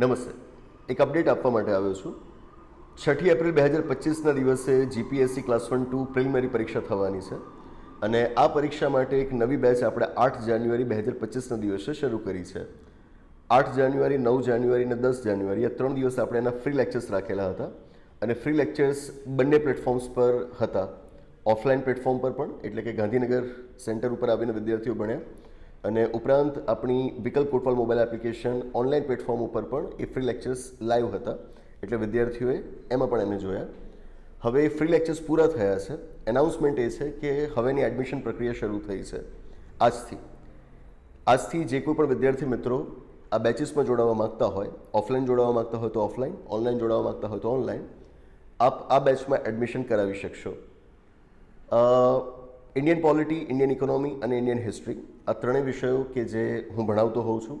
નમસ્તે. એક અપડેટ આપવા માટે આવ્યો છું. છઠ્ઠી એપ્રિલ બે હજાર પચીસના દિવસે GPSC class one two preliminary પરીક્ષા થવાની છે અને આ પરીક્ષા માટે એક નવી બેચ આપણે આઠ જાન્યુઆરી બે હજાર પચીસના દિવસે શરૂ કરી છે. આઠ જાન્યુઆરી, નવ જાન્યુઆરી અને દસ જાન્યુઆરી આ ત્રણ દિવસ આપણે એના ફ્રી લેક્ચર્સ રાખેલા હતા અને ફ્રી લેક્ચર્સ બંને પ્લેટફોર્મ્સ પર હતા. ઓફલાઈન પ્લેટફોર્મ પર પણ, એટલે કે ગાંધીનગર સેન્ટર ઉપર આવીને વિદ્યાર્થીઓ ભણ્યા. અને ઉપરાંત આપણી વિકલ્પ Kotwal mobile application online platform ઉપર પણ એ ફ્રી લેક્ચર્સ લાઈવ હતા. એટલે વિદ્યાર્થીઓએ એમાં પણ એને જોયા. હવે ફ્રી લેક્ચર્સ પૂરા થયા છે. એનાઉન્સમેન્ટ એ છે કે હવેની એડમિશન પ્રક્રિયા શરૂ થઈ છે. આજથી. આજથી જે કોઈ પણ વિદ્યાર્થી મિત્રો આ બેચીસમાં જોડાવા માગતા હોય ઓફલાઈન જોડાવા માંગતા હોય તો ઓફલાઈન ઓનલાઈન જોડાવા માગતા હોય તો ઓનલાઈન આપ આ બેચમાં એડમિશન કરાવી શકશો. ઇન્ડિયન પોલિટી ઇન્ડિયન ઇકોનોમી અને ઇન્ડિયન હિસ્ટ્રી આ ત્રણેય વિષયો કે જે હું ભણાવતો હોઉં છું,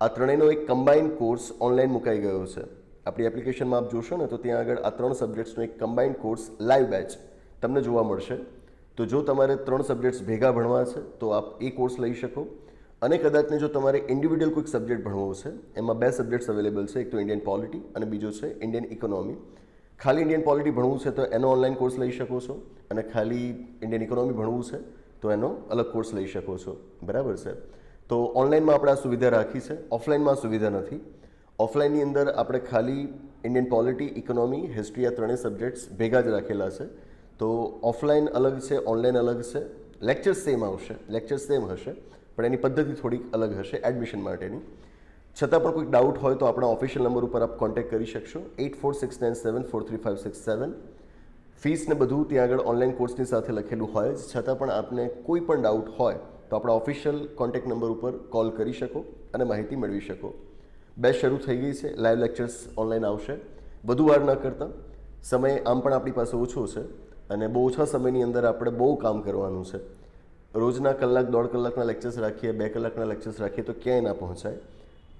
આ ત્રણેયનો એક કમ્બાઇન કોર્સ ઓનલાઈન મુકાઈ ગયો છે. આપણી એપ્લિકેશનમાં આપ જોશો ને, તો ત્યાં આગળ આ ત્રણ સબ્જેક્ટ્સનો એક કમ્બાઇન કોર્સ લાઈવ બેચ તમને જોવા મળશે. તો જો તમારે ત્રણ સબ્જેક્ટ્સ ભેગા ભણવા છે, તો આપ એ કોર્સ લઈ શકો. અને કદાચને જો તમારે ઇન્ડિવિડ્યુઅલ કોઈક સબ્જેક્ટ ભણવો છે, એમાં બે સબ્જેક્ટ્સ અવેલેબલ છે, એક તો ઇન્ડિયન પોલિટી અને બીજો છે ઇન્ડિયન ઇકોનોમી ખાલી ઇન્ડિયન પોલિટી ભણવું છે તો એનો ઓનલાઈન કોર્સ લઈ શકો છો અને ખાલી ઇન્ડિયન ઇકોનોમી ભણવું છે તો એનો અલગ કોર્સ લઈ શકો છો. બરાબર છે? તો ઓનલાઈનમાં આપણે આ સુવિધા રાખી છે. ઓફલાઈનમાં સુવિધા નથી. ઓફલાઈનની અંદર આપણે ખાલી ઇન્ડિયન પોલિટી ઇકોનોમી હિસ્ટ્રી આ ત્રણેય સબ્જેક્ટ્સ ભેગા જ રાખેલા છે. તો ઓફલાઈન અલગ છે ઓનલાઈન અલગ છે. લેક્ચર્સ સેમ આવશે. લેક્ચર્સ સેમ હશે. પણ એની પદ્ધતિ થોડીક અલગ હશે એડમિશન માટેની. છતાં પણ કોઈ ડાઉટ હોય તો આપણા ઓફિશિયલ નંબર ઉપર આપ કોન્ટેક્ટ કરી શકશો. Eight four six nine seven four three five six seven ફીસને બધું ત્યાં આગળ ઓનલાઈન કોર્સની સાથે લખેલું હોય. છતાં પણ આપને કોઈ પણ ડાઉટ હોય તો આપણા ઓફિશિયલ કોન્ટેક્ટ નંબર ઉપર કોલ કરી શકો અને માહિતી મેળવી શકો. બે શરૂ થઈ ગઈ છે. લાઈવ લેક્ચર્સ ઓનલાઈન આવશે. વધુ વાર ન કરતા. સમય આમ પણ આપણી પાસે ઓછો છે અને બહુ ઓછા સમયની અંદર આપણે બહુ કામ કરવાનું છે. રોજના કલાક, દોઢ કલાકના લેક્ચર્સ રાખીએ, બે કલાકના લેક્ચર્સ રાખીએ તો ક્યાંય ના પહોંચાય.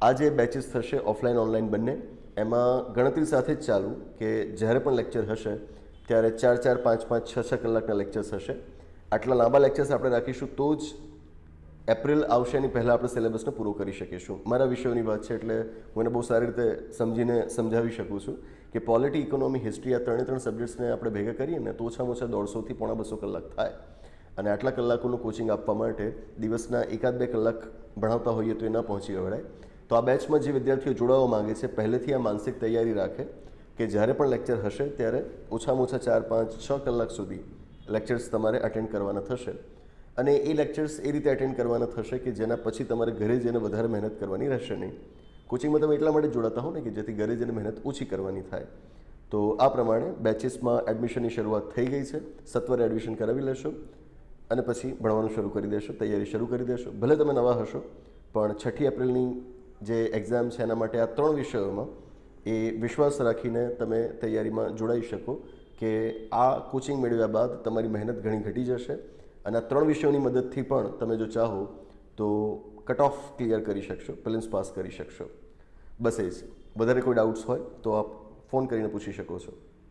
આ જે બેચીસ થશે ઓફલાઈન ઓનલાઈન બંને. એમાં ગણતરી સાથે જ ચાલુ કે જ્યારે પણ લેક્ચર હશે, ત્યારે ચાર ચાર, પાંચ પાંચ, છ છ કલાકના લેક્ચર્સ હશે. આટલા લાંબા લેક્ચર્સ આપણે રાખીશું તો જ એપ્રિલ આવશે એની પહેલાં આપણે સિલેબસને પૂરો કરી શકીશું. મારા વિષયોની વાત છે એટલે હું એને બહુ સારી રીતે સમજીને સમજાવી શકું છું કે પોલિટી ઇકોનોમી હિસ્ટ્રી આ ત્રણે ત્રણ સબ્જેક્ટ્સને આપણે ભેગા કરીએ ને તો ઓછામાં ઓછા દોઢસોથી પોણા બસો કલાક થાય. અને આટલા કલાકોનું કોચિંગ આપવા માટે દિવસના એકાદ બે કલાક ભણાવતા હોઈએ તો એ ન પહોંચી વળાય તો આ બેચમાં જે વિદ્યાર્થીઓ જોડાવા માંગે છે, પહેલેથી આ માનસિક તૈયારી રાખે કે જ્યારે પણ લેક્ચર હશે ત્યારે ઓછામાં ઓછા ચાર, પાંચ, છ કલાક સુધી લેક્ચર્સ તમારે અટેન્ડ કરવાના થશે. અને એ લેક્ચર્સ એ રીતે અટેન્ડ કરવાના થશે કે જેના પછી તમારે ઘરે જઈને વધારે મહેનત કરવાની રહેશે નહીં. કોચિંગમાં તમે એટલા માટે જોડાતા હો ને કે જેથી ઘરે જઈને મહેનત ઓછી કરવાની થાય. તો આ પ્રમાણે બેચીસમાં એડમિશનની શરૂઆત થઈ ગઈ છે. સત્વરે એડમિશન કરાવી લેશો અને પછી ભણવાનું શરૂ કરી દેશો, તૈયારી શરૂ કરી દેશો. ભલે તમે નવા હશો, પણ છઠ્ઠી એપ્રિલની જે એક્ઝામ છે એના માટે આ ત્રણ વિષયોમાં એ વિશ્વાસ રાખીને તમે તૈયારીમાં જોડાઈ શકો કે આ કોચિંગ મેળવ્યા બાદ તમારી મહેનત ઘણી ઘટી જશે અને આ ત્રણ વિષયોની મદદથી પણ તમે જો ચાહો તો કટ ઓફ ક્લિયર કરી શકશો પ્રિલિમ્સ પાસ કરી શકશો. બસ એ જ. વધારે કોઈ ડાઉટ્સ હોય તો આપ ફોન કરીને પૂછી શકો છો.